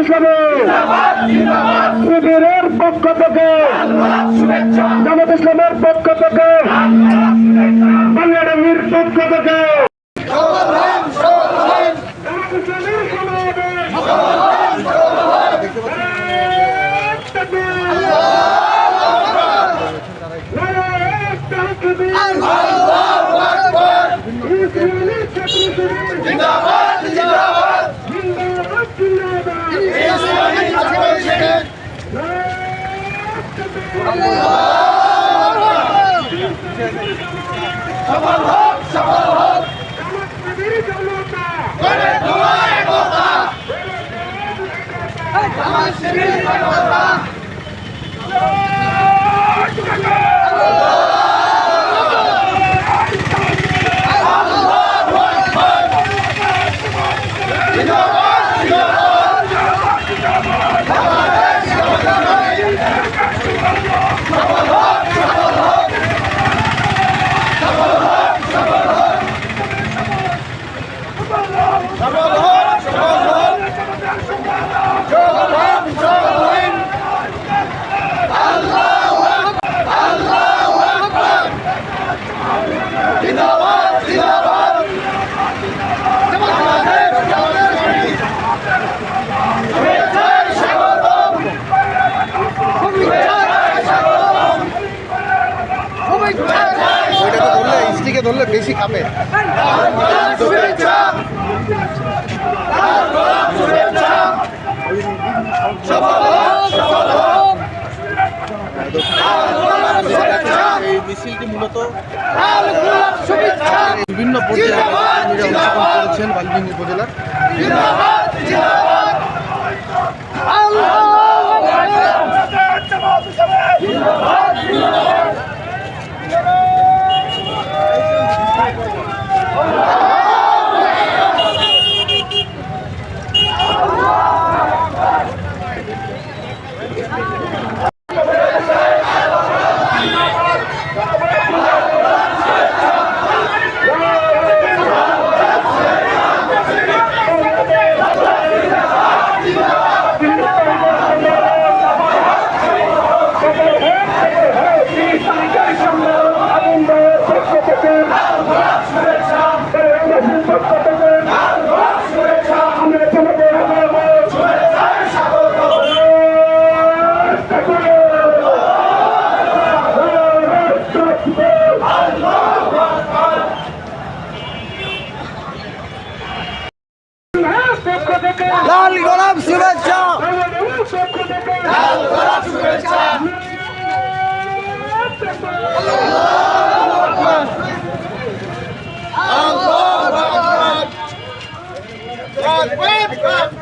ইসলামী শিবিরের পক্ষ থেকে জামাত ইসলামের পক্ষ থেকে বাংলাদেশের পক্ষ থেকে। ওইটাকে স্টিকে ধরলে বেশি খাবে? এই মিছিলটি মূলত বিভিন্ন পর্যায়ে কর্মীরা অংশগ্রহণ করেছেন বালবিঙ্গি উপজেলার। Aguenta!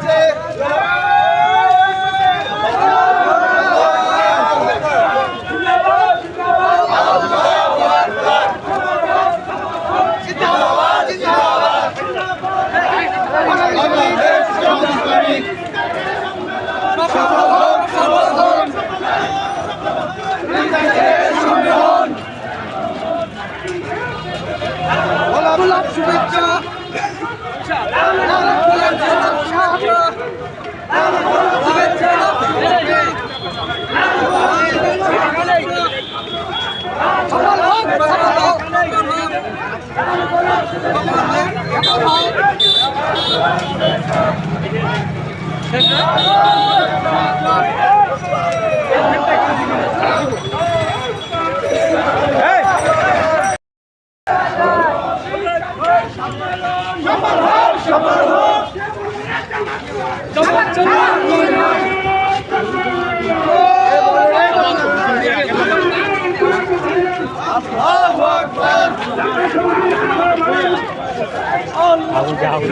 আবু জাহুল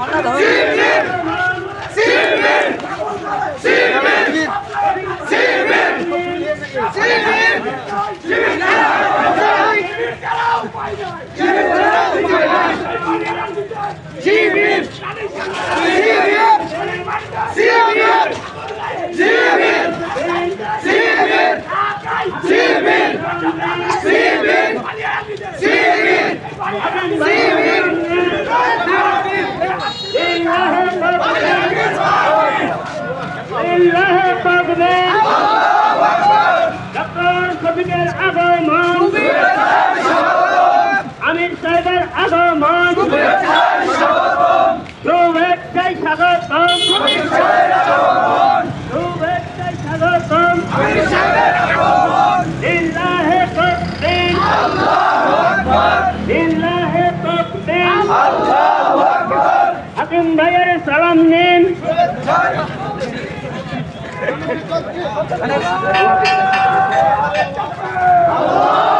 ফলটা இருக்குது আল্লাহ